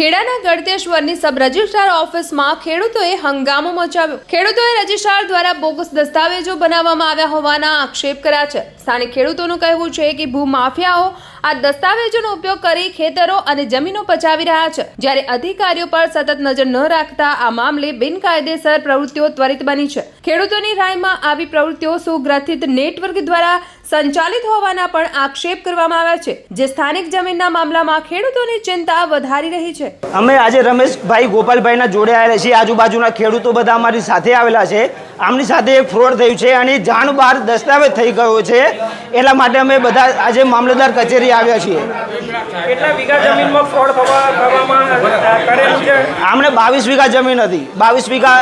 ખેડાના ગળતેશ્વરની sub registrar ઓફિસમાં ખેડૂતોએ હંગામો મચાવ્યો. ખેડૂતોએ રજિસ્ટ્રાર દ્વારા બોગસ દસ્તાવેજો બનાવવામાં આવ્યા હોવાના આક્ષેપ કર્યા છે. સ્થાનિક ખેડૂતોનું કહેવું છે કે ભૂમાફિયાઓ આ દસ્તાવેજોનો ઉપયોગ કરી ખેતરો અને જમીનો પચાવી રહ્યા છે. જ્યારે અધિકારીઓ પર સતત નજર ન રાખતા આ મામલે બિનકાયદેસર પ્રવૃત્તિઓ ત્વરિત બની છે. ખેડૂતોની રાયમાં આવી પ્રવૃત્તિઓ સુગ્રથિત નેટવર્ક દ્વારા સંચાલિત હોવાના પણ આક્ષેપ કરવામાં આવ્યા છે જે સ્થાનિક જમીનના મામલામાં ખેડૂતોની ચિંતા વધારી રહી છે. અમે આજે રમેશભાઈ ગોપાલભાઈના જોડે આવેલા છીએ આજુબાજુના ખેડૂતો બધા અમારી સાથે આવેલા છે. આમની સાથે એક ફ્રોડ થયું છે અને જાણ બહાર દસ્તાવેજ થઈ ગયો છે. એટલા માટે અમે બધા આજે મામલતદાર કચેરી આવ્યા છીએ. કેટલા વીઘા જમીનમાં ફ્રોડ થવા થવામાં અ, કરેલું છે? આમણે બાવીસ વીઘા જમીન હતી. બાવીસ વીઘા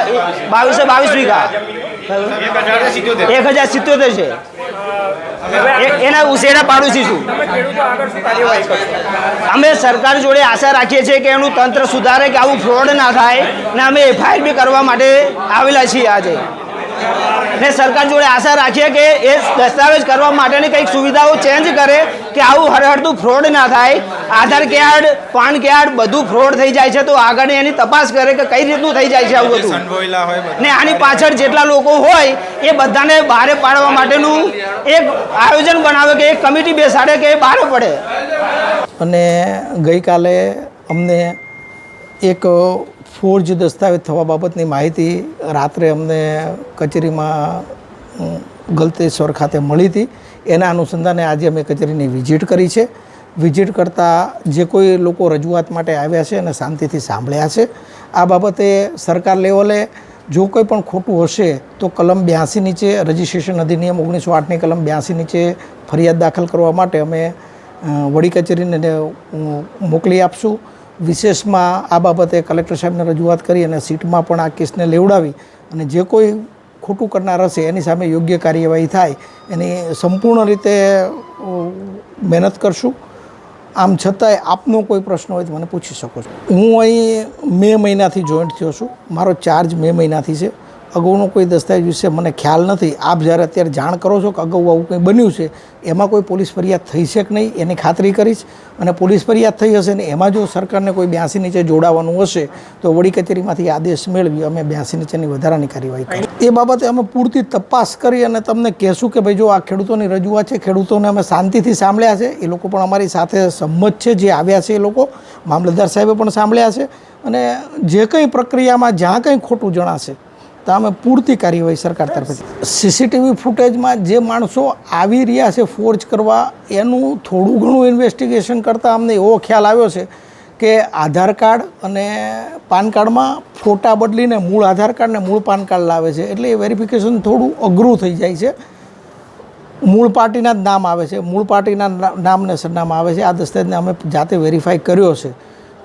બાવીસે બાવીસ વીઘા. એક હજાર સિત્તોતેર છે. એના ઉછેરા પાડોશી છું. અમે સરકાર જોડે આશા રાખીએ છીએ કે એનું તંત્ર સુધારે કે આવું ફ્રોડ ના થાય ને અમે એફઆઈઆર બી કરવા માટે આવેલા છીએ આજે. ને સરકાર જોડે આશા રાખીએ કે એ દસ્તાવેજ કરવા માટેની કંઈક સુવિધાઓ ચેન્જ કરે કે આવું હરહડતું ફ્રોડ ના થાય. આધાર કાર્ડ પાન કાર્ડ બધું ફ્રોડ થઈ જાય છે. તો આગળ એની તપાસ કરે કે કઈ રીતનું થઈ જાય છે આવું બધું ને આની પાછળ જેટલા લોકો હોય એ બધાને બહાર પાડવા માટેનું એક આયોજન બનાવે કે એક કમિટી બેસાડે કે એ બહાર પડે. અને ગઈકાલે અમને એક ફોર્જ દસ્તાવેજ થવા બાબતની માહિતી રાત્રે અમને કચેરીમાં ગલતેશ્વર ખાતે મળી હતી. એના અનુસંધાને આજે અમે કચેરીની વિઝિટ કરી છે. વિઝિટ કરતાં જે કોઈ લોકો રજૂઆત માટે આવ્યા છે અને શાંતિથી સાંભળ્યા છે. આ બાબતે સરકાર લેવલે જો કોઈ પણ ખોટું હશે તો કલમ બ્યાસી નીચે રજિસ્ટ્રેશન અધિનિયમ ઓગણીસો આઠની કલમ બ્યાસી નીચે ફરિયાદ દાખલ કરવા માટે અમે વડી કચેરીને મોકલી આપશું. વિશેષમાં આ બાબતે કલેક્ટર સાહેબને રજૂઆત કરી અને સીટમાં પણ આ કેસને લેવડાવી અને જે કોઈ ખોટું કરનાર હશે, એની સામે યોગ્ય કાર્યવાહી થાય, એની સંપૂર્ણ રીતે મહેનત કરશું. આમ છતાંય આપનો કોઈ પ્રશ્ન હોય તો મને પૂછી શકો છો. હું અહીં મે મહિનાથી જોઈન્ટ થયો છું. મારો ચાર્જ મે મહિનાથી છે. અગાઉનો કોઈ દસ્તાવેજ વિશે મને ખ્યાલ નથી. આપ જ્યારે અત્યારે જાણ કરો છો કે અગાઉ આવું કંઈ બન્યું છે, એમાં કોઈ પોલીસ ફરિયાદ થઈ છે કે નહીં એની ખાતરી કરીશ. અને પોલીસ ફરિયાદ થઈ હશે ને એમાં જો સરકારને કોઈ બ્યાસી નીચે જોડાવાનું હશે, તો વડી કચેરીમાંથી આદેશ મેળવી અમે બ્યાસી નીચેની વધારાની કાર્યવાહી કરી એ બાબતે અમે પૂરતી તપાસ કરી અને તમને કહેશું કે ભાઈ જો આ ખેડૂતોની રજૂઆત છે, ખેડૂતોને અમે શાંતિથી સાંભળ્યા છે. એ લોકો પણ અમારી સાથે સંમત છે, જે આવ્યા છે એ લોકો. મામલતદાર સાહેબે પણ સાંભળ્યા છે. અને જે કંઈ પ્રક્રિયામાં જ્યાં કંઈ ખોટું જણાશે તો અમે પૂરતી કાર્યવાહી સરકાર તરફથી. સીસીટીવી ફૂટેજમાં જે માણસો આવી રહ્યા છે ફોર્જ કરવા, એનું થોડું ઘણું ઇન્વેસ્ટિગેશન કરતાં અમને એવો ખ્યાલ આવ્યો છે કે આધાર કાર્ડ અને પાન કાર્ડમાં ફોટા બદલીને મૂળ આધાર કાર્ડ ને મૂળ પાન કાર્ડ લાવે છે. એટલે એ વેરિફિકેશન થોડું અઘરું થઈ જાય છે. મૂળ પાર્ટીના જ નામ આવે છે. મૂળ પાર્ટીના નામને નામ સરનામા આવે છે. આ દસ્તાવેજને અમે જાતે વેરીફાઈ કર્યો છે.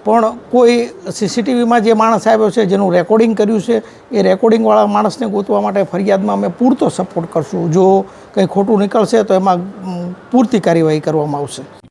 પણ કોઈ સીસીટીવીમાં જે માણસ આવ્યો છે, જેનું રેકોર્ડિંગ કર્યું છે, એ રેકોર્ડિંગવાળા માણસને ગોતવા માટે ફરિયાદમાં અમે પૂરતો સપોર્ટ કરશું. જો કંઈ ખોટું નીકળશે તો એમાં પૂરતી કાર્યવાહી કરવામાં આવશે.